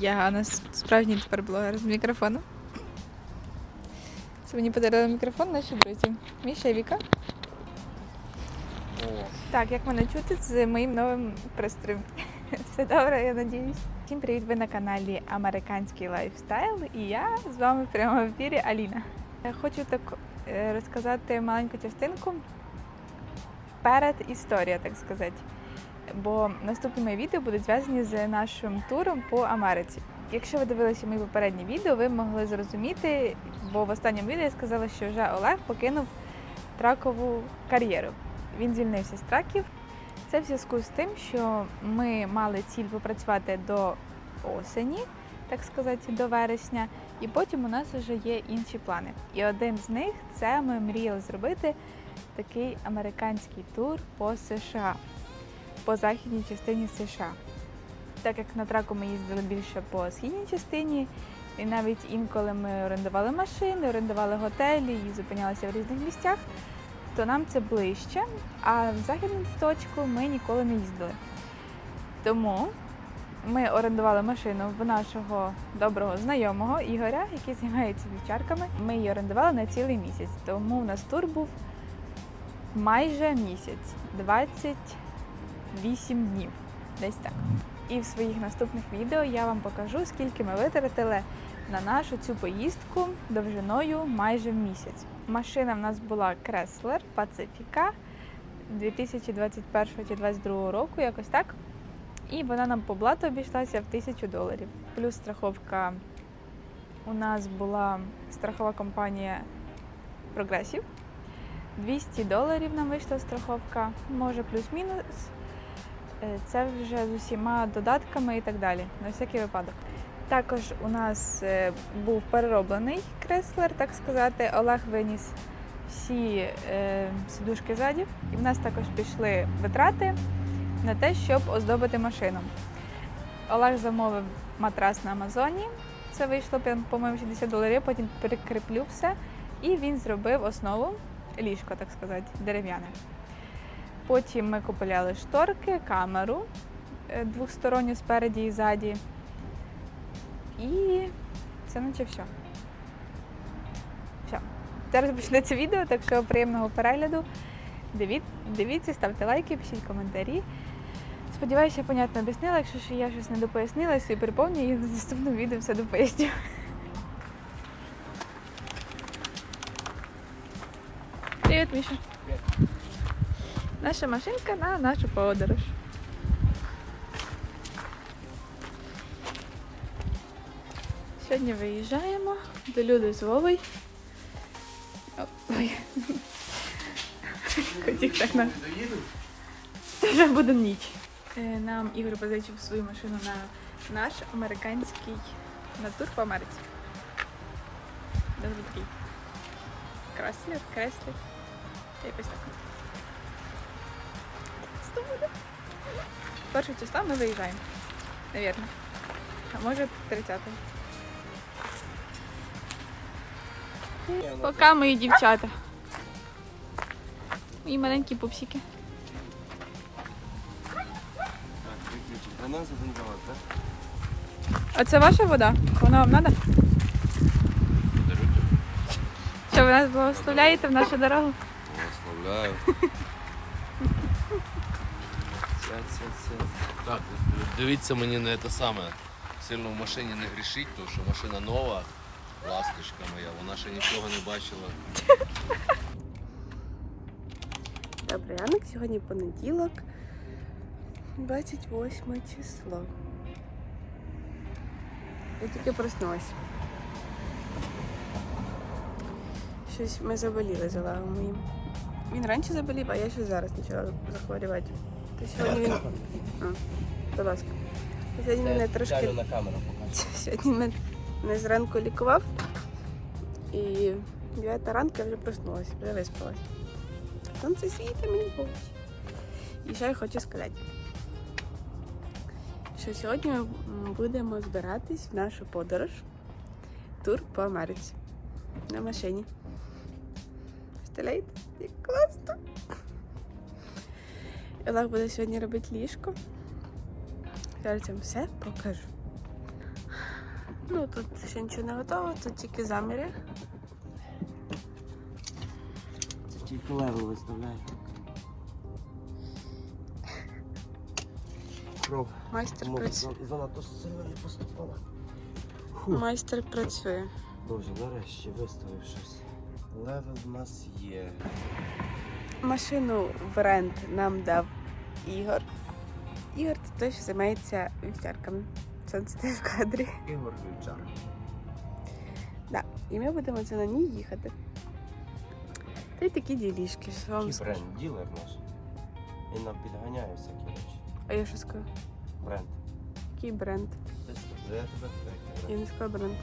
Я нас справжній тепер блогер з мікрофоном. Це мені подарили мікрофон наші друзі. Міша і Віка. Так, як мене чути з моїм новим пристроєм. Все добре, я надіюсь. Всім привіт! Ви на каналі Американський лайфстайл і я з вами в прямому ефірі Аліна. Я хочу так е, розказати маленьку частинку перед історія, так сказати. Бо наступні мої відео будуть зв'язані з нашим туром по Америці. Якщо ви дивилися мої попередні відео, ви могли зрозуміти, бо в останньому відео я сказала, що вже Олег покинув тракову кар'єру. Він звільнився з траків. Це в зв'язку з тим, що ми мали ціль попрацювати до осені, так сказати, до вересня, і потім у нас вже є інші плани. І один з них це ми мріяли зробити такий американський тур по США, по західній частині США. Так як на траку ми їздили більше по східній частині, і навіть інколи ми орендували машини, орендували готелі і зупинялися в різних місцях, то нам це ближче, а в західну точку ми ніколи не їздили. Тому ми орендували машину в нашого доброго знайомого Ігоря, який займається вівчарками. Ми її орендували на цілий місяць, тому у нас тур був майже місяць 28 днів. Десь так. І в своїх наступних відео я вам покажу, скільки ми витратили на нашу цю поїздку довжиною майже в місяць. Машина в нас була Chrysler Pacifica 2021 чи 2022 року, якось так. І вона нам по блату обійшлася в тисячу доларів. Плюс страховка у нас була страхова компанія Progressive. 200 доларів нам вийшла страховка, може плюс-мінус. Е, Це вже з усіма додатками і так далі, на всякий випадок. Також у нас е, був перероблений креслер, так сказати. Олег виніс всі е, сидушки ззаді. І в нас також пішли витрати на те, щоб оздобити машину. Олег замовив матрас на Амазоні. Це вийшло, по-моєму, 60 доларів. Потім прикріплю все. І він зробив основу, ліжко, так сказати, дерев'яне. Потім ми купували шторки, камеру е, двосторонню спереді і ззаді. І це наче все. Все. Зараз почнеться відео, так що приємного перегляду. Дивіться, ставте лайки, пишіть коментарі. Сподіваюся, я понятно об'яснила. Якщо ще я щось не допояснила, і припомню, і в наступному відео все допоясню. Привіт, Міша. Наша машинка на нашу подорож. Сьогодні виїжджаємо до люди з Вовою. Ой. Хотів так на. Вже буде ніч. Е, Нам Ігор позичив свою машину на наш американський на тур по Америці. Дуже такий краслер, креслер. Якось так. Що буде? Перше числа ми виїжджаємо. Навірно. А може 30-го. Пока мої дівчата. Мої маленькі пупсики. А це ваша вода? Вона вам треба? Що ви нас благословляєте в нашу дорогу? Благословляю. Це, це, це. Так, дивіться мені на те саме. Сильно в машині не грішіть, тому що машина нова, ласточка моя, вона ще нічого не бачила. Добрий ранок, сьогодні понеділок, 28 число. Я тільки проснулась. Щось ми заболіли з Олегом моїм. Він раніше заболів, а я ще зараз почала захворювати. То сьогодні він. А, будь ласка. Сьогодні мене трошки. на камеру. Сьогодні мене зранку лікував. І 9 ранку я вже проснулася, вже виспалась. Сонце світить мені в. І що я хочу сказати? Що сьогодні ми будемо збиратись в нашу подорож. Тур по Америці. На машині. Представляєте? Як класно! Олег буде сьогодні робити ліжко. Зараз я вам все покажу. Ну, тут ще нічого не готово, тут тільки заміри. Це тільки левел виставляє. Кров. Майстер працює. за- занадто сильно не поступала. Фу. Майстер працює. Боже, нарешті виставив щось. Левел в нас є. Машину в рент нам дав Ігор. Ігор це той, що займається вівчарками. Сонце ти в кадрі. Ігор Вівчар. Да. І ми будемо це на ній їхати. Та й такі ділішки, що вам скажу. бренд? Ділер наш. Він нам підганяє всякі речі. А я що скажу? Бренд. Який бренд? Ти я тебе питаю. Я не сказала бренд.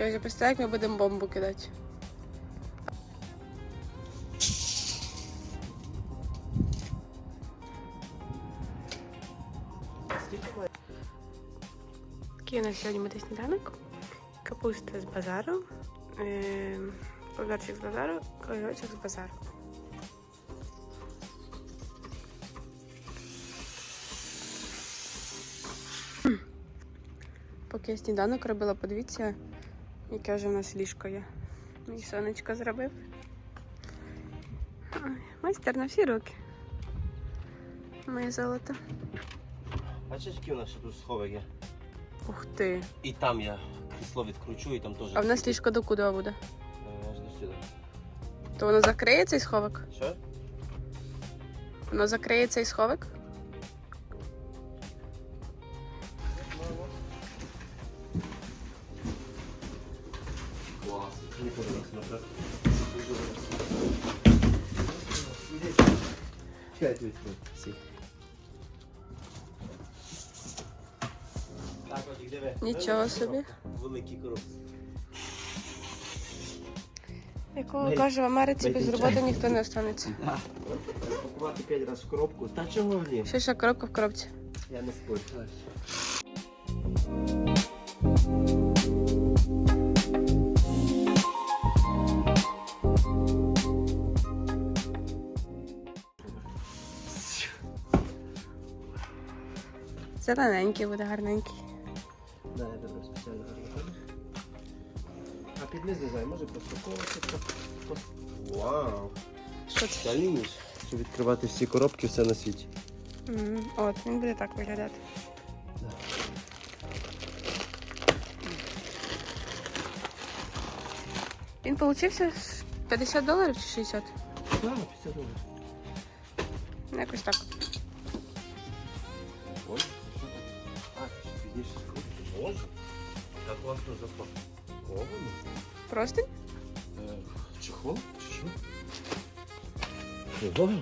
Я вже представляю, як ми будемо бомбу кидати. Такий у нас сьогодні буде сніданок. Капуста з базару, е, помідорчик з базару, огірочок з базару. Поки я сніданок робила, подивіться, яке вже в нас ліжко є. Мій сонечко зробив. Ой, Майстер на всі руки. Моє золото. Бачиш, який у нас ще тут сховик є? Ух ти. І там я крісло відкручу, і там теж. А в нас ліжко до куди буде? Е, Аж до сюди. То воно закриє цей сховок? Що? Воно закриє цей сховик? Нічого собі. Великі коробці. Якого каже, в Америці без роботи ніхто не останеться. Пакувати 5 разів в коробку. Та чого ні? Ще ще коробка в коробці. Я не спорю. Зелененький буде гарненький. Під не знаю, може просто. Вау! Що це? Ніж, щоб відкривати всі коробки, все на світі. М, От, він буде так виглядати. Він получився 50 доларів чи 60? Да, 50 доларів. Ну, Якось так. Ой, це що таке? А, це ще пізніше. Боже, так класно запаковано. Простень? Е, Чехол? Чи що? Ого.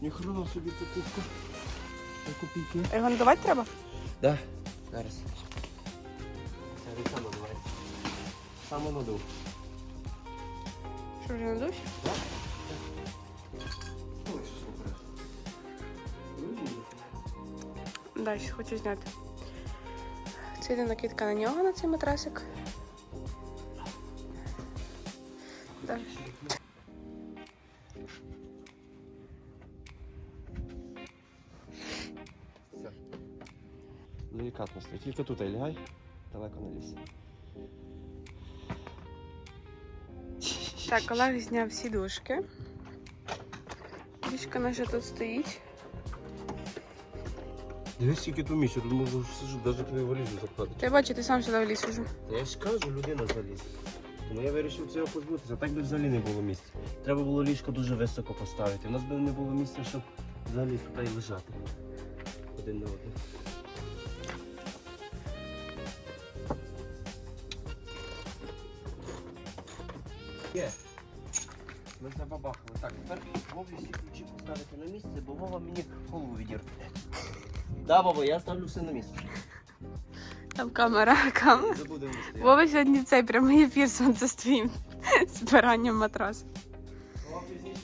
Ніхрена собі покупка. За копійки. А Його надавати треба? Да. Зараз. Це він сам надувається. Сам надув. Що вже надувся? Ой, що супер. Да, ще хочу зняти. Це йде накидка на нього, на цей матрасик. Делікатно стоїть. Тільки тут лягай, далеко не лізь. Так, Олег зняв сідушки. Ліжка наша тут стоїть. Дивись, скільки тут місця, тут можу сижу, навіть твою валізу закладати. Ти бачиш, ти сам сюди вліз уже. Та я ж кажу, людина заліз. Тому я вирішив цього позбутися, так би взагалі не було місця. Треба було ліжко дуже високо поставити. У нас би не було місця, щоб взагалі тут і лежати. Один на один. Забабахали. Так, тепер Вові всі ключі поставити на місце, бо Вова мені голову відірве. Да, Вова, я ставлю все на місце. Там камера, камера. Забудемо стояти. Вова сьогодні цей прямий ефір сонце з твоїм збиранням матрасу.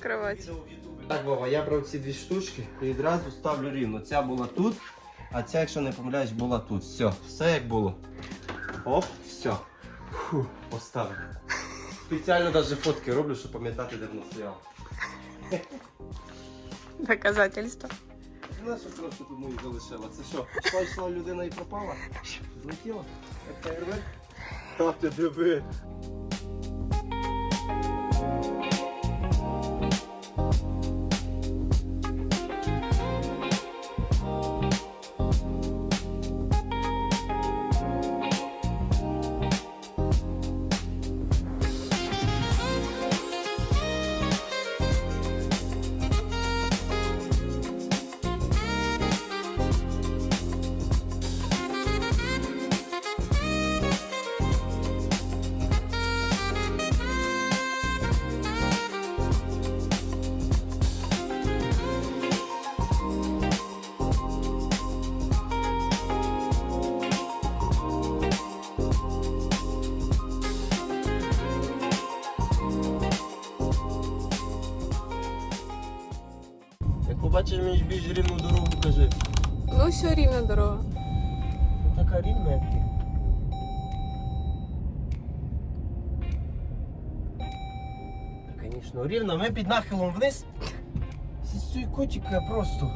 Кровать. Так, Вова, я брав ці дві штучки і відразу ставлю рівно. Ця була тут, а ця, якщо не помиляюсь, була тут. Все, все як було. Оп, все. Фу, поставив. Спеціально навіть фотки роблю, щоб пам'ятати, де воно стояло. Доказательство. Знаєш, що просто тут мені залишила? Це що, йшла йшла людина і пропала? Злетіла? Як фейерверк? Та ти диви. Побачиш мені більш рівну дорогу, кажи. Ну, все рівна дорога. Ну така рівна, як ти. Звісно, рівна, ми під нахилом вниз. Сісуй котика просто.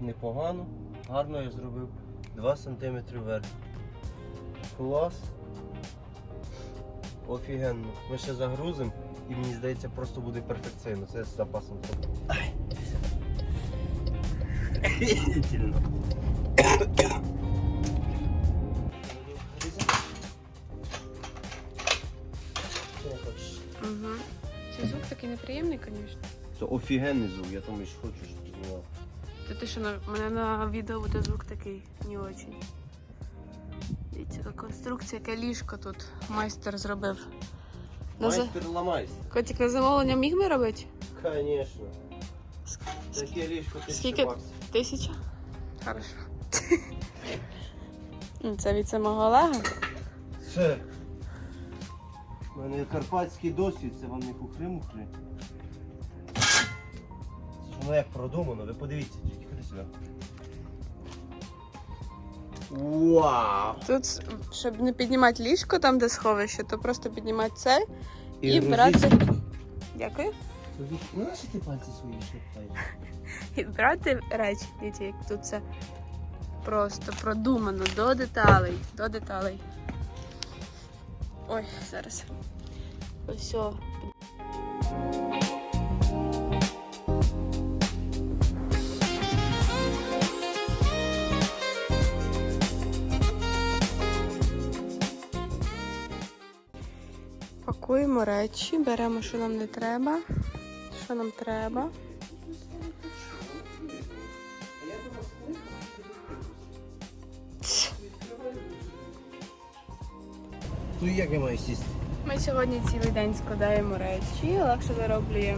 Непогано, гарно я зробив. 2 см вверх. Клас. Офігенно. Ми ще загрузимо і мені здається просто буде перфекційно. Це з запасом зроблю. Угу. Цей звук такий неприємний, звісно. Це офігенний звук, я там ще хочу, щоб ти знала. Та ти що на мене на відео буде звук такий не очень. Дивіться, яка конструкція, яке ліжко тут майстер зробив. На за- Майстер ламайся. Котик на замовлення міг би робити? Конечно. Таке ліжко тисяча Скільки? баксів. Тисяча? Хорошо. Ну, Це від самого Олега. Це. У мене карпатський досвід, це вам не хухри-мухри. Це ж воно як продумано, ви подивіться, тільки ходи сюди. Вау! Тут, щоб не піднімати ліжко там, де сховище, то просто піднімати це. І І брати-. Дякую. Ну, ти пальці свої? І брати речі, дивіться, як тут це просто продумано до деталей. До деталей. Ой, зараз. Ось. О. Пакуємо речі, беремо, що нам не треба. Що нам треба. Ну як я маю сісти? Ми сьогодні цілий день складаємо речі. Легше зароблює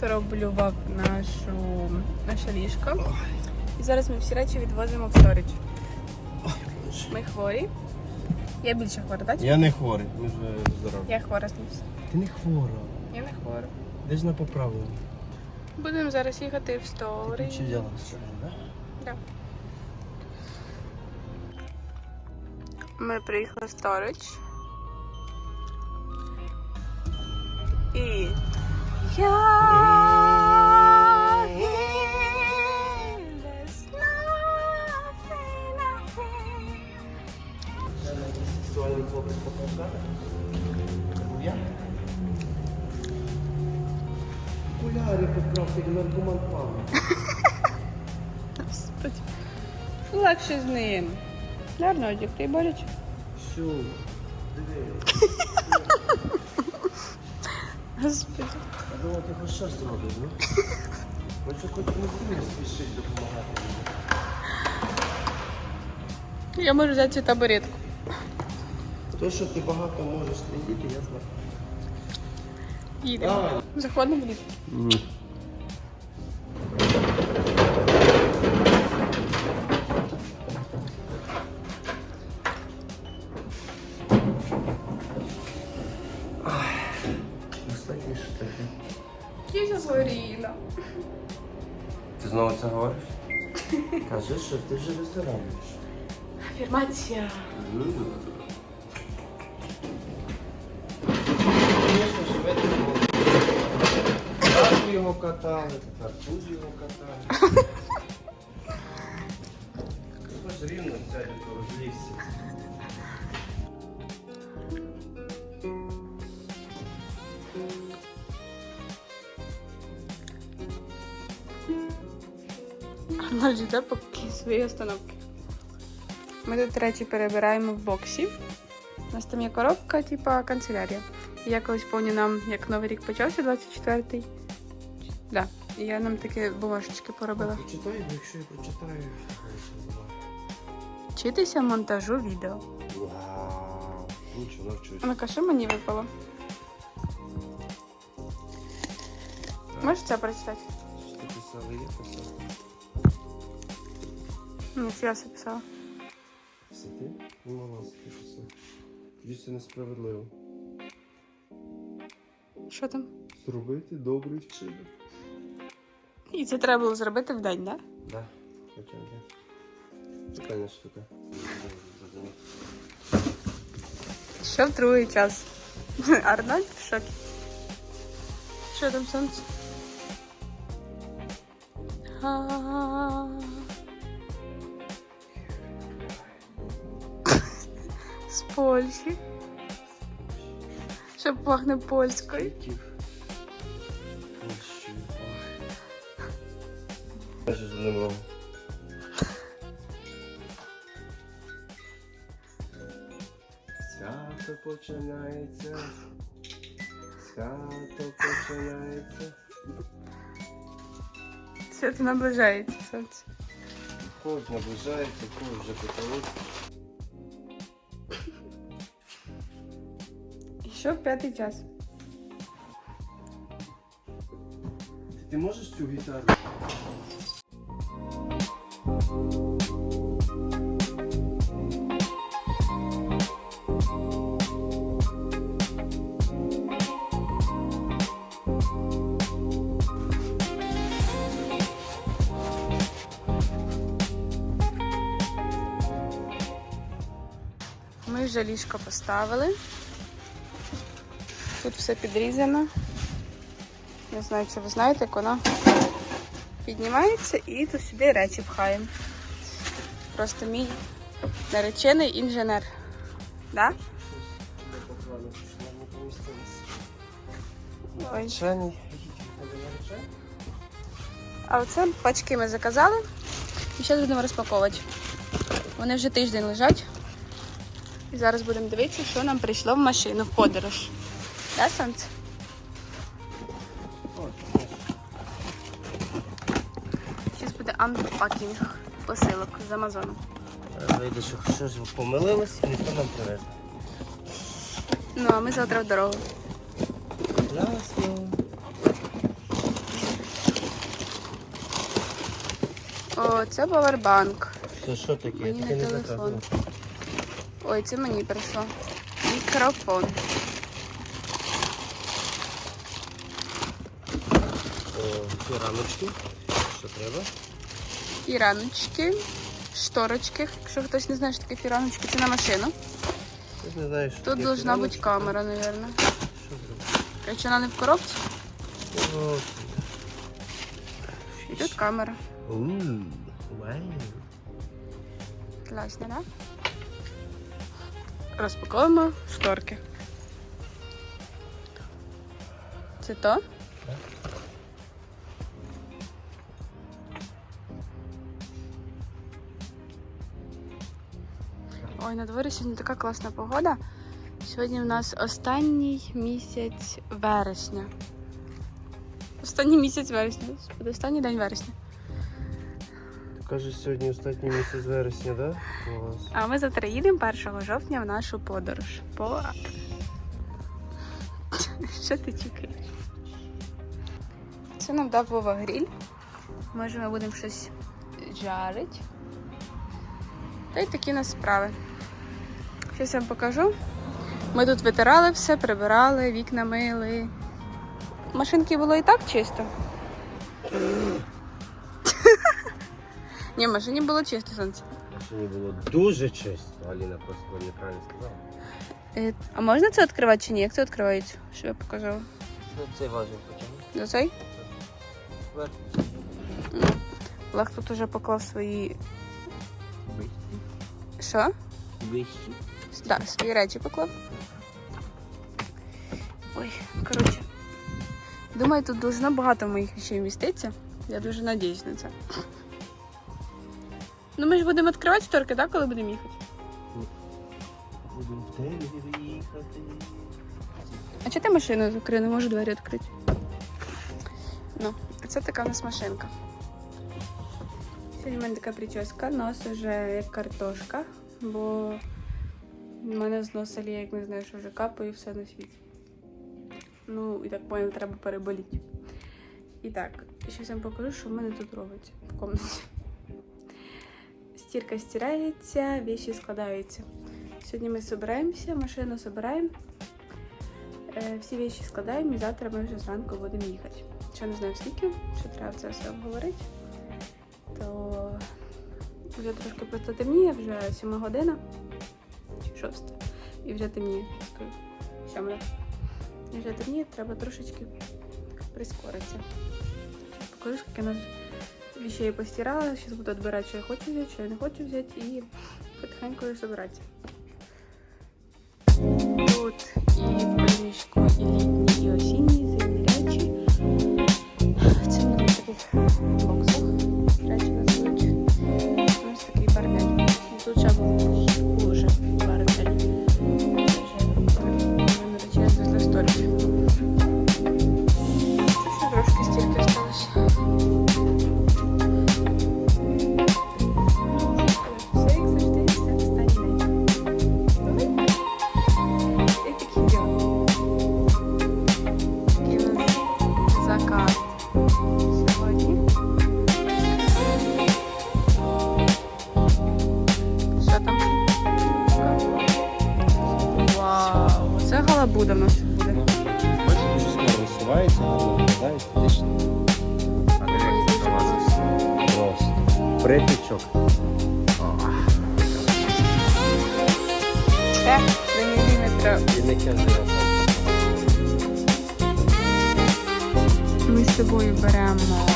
переоблював нашу наше ліжко. І зараз ми всі речі відвозимо в сторіч. Ми хворі. Я більше хвора, так? Я не хворий, ми вже здорові. Я хвора знімся. Ти не хвора. Я не хвора. Де ж на поправлення? Будемо зараз їхати в Ти сторіч. ключі взяла з собою, так? Да. Ми приїхали в сторіч. І я Окуляри поправки, наркоман Павло. Легше з ним. Гарно одягти, боляче. Все, диви. Господи. Я думав, ти хоч щось робиш, ну? Що хоч не сильно спішить допомагати. Я можу взяти цю табуретку. То, що ти багато можеш сидіти, я знаю. Їдемо. Давай. Заходимо в таке. Я загоріла. Ти знову це говориш? Кажи, що ти вже виздоравлюєш. Афірмація. Звісно, його катали, тепер тут його катали. Ось рівно сядь, розлігся. Арнольд йде по свої остановки. Ми тут речі перебираємо в боксі. У нас там є коробка, типа канцелярія. Я колись пам'ятаю нам, як новий рік почався, 24-й. Да. Я нам такі бумажечки поробила. Прочитаю, якщо я прочитаю. Вчитися монтажу відео. Вау, нічого навчусь. А ну-ка, що мені випало? Можеш це прочитати? Що ти писала, я писав. Ні, це я все писала. Все ти? Ну, ти писав. Тоді це несправедливо. Що там? Зробити добрий вчинок. І це треба було зробити в день, так? Да? Да, хоча б. Прикольна штука. Що в другий час? Арнольд в шокі. Що там сонце? З Польщі. Що пахне польською. Майже з одним рогом. Свято починається. Свято починається. Свято наближається сонце. Когось наближається, когось вже потолок. Що в п'ятий час? Ти, ти можеш цю гітару? Ми вже ліжко поставили. Тут все підрізано. Не знаю, чи ви знаєте, як вона піднімається і тут сюди речі пхаємо. Просто мій наречений інженер. Да? Ой. А оце пачки ми заказали. І зараз будемо розпаковувати. Вони вже тиждень лежать. І зараз будемо дивитися, що нам прийшло в машину в подорож. Да, сонце? Анпакінг посилок з Амазону. Вийде, що щось помилилось і ніхто нам привезе. Ну, а ми завтра в дорогу. Ясно. О, це павербанк. Це що таке? Мені Таке не телефон. Ой, це мені прийшло. Мікрофон. О, ці рамочки. Що треба? Фіраночки, шторочки. Якщо хтось не знає, що таке фіраночки, це на машину. Ти не знаєш, Тут должна бути камера, зробити? Короче, вона не в коробці. О, І тут камера. Ууу, вау. Класно, да? Розпаковуємо шторки. Це то? Ой, на дворі сьогодні така класна погода. Сьогодні в нас останній місяць вересня. Останній місяць вересня. Останній день вересня. Кажеш, сьогодні останній місяць вересня, да? А ми завтра їдемо 1 жовтня в нашу подорож. По... Що ти чекаєш? Це нам дав Вова гріль. Може, ми будемо щось жарити. Та й такі у нас справи. Щось я вам покажу. Ми тут витирали все, прибирали, вікна мили. Машинки було і так чисто. Ні, в машині було чисто сонце. машині було дуже чисто. Аліна просто неправильно сказала. Е, А можна це відкривати чи ні? Як це відкривається? Що я показала? Ну, цей важив. За цей? Ну, Олег тут уже поклав свої. Що? Вищі. Так, свої речі поклав. Ой, коротше. Думаю, тут дуже багато моїх речей міститься. Я дуже надіюсь на це. Ну ми ж будемо відкривати шторки, так, коли будемо їхати? Будемо в темряві їхати. А чого ти машину закрив? Не можу двері відкрити. Ну, а це така у нас машинка. Сьогодні в мене така прическа, нос уже як картошка, бо мене з носа ліє, як не знаю, що вже капає все на світі. Ну, і так понял, треба переболіти. І так, зараз я вам покажу, що в мене тут робиться в кімнаті. Стірка стирається, віші складаються. Сьогодні ми збираємося, машину збираємо. Е, Всі віші складаємо і завтра ми вже зранку будемо їхати. Ще не знаю скільки, ще треба це все обговорити. То вже трошки просто темніє, вже 7 година, 6. І вже темніє, скажу. Сьома. І вже темніє, треба трошечки прискоритися. Покажу, скільки нас вещей постирала. Зараз буду відбирати, що я хочу взяти, що я не хочу взяти, і потихеньку розбиратися. Тут і в і літні, і осінні, зимні речі. Це в мене таких боксах речі називають. У нас такий бордель. Тут ще був Притичок. Це до міліметра. Ми з собою беремо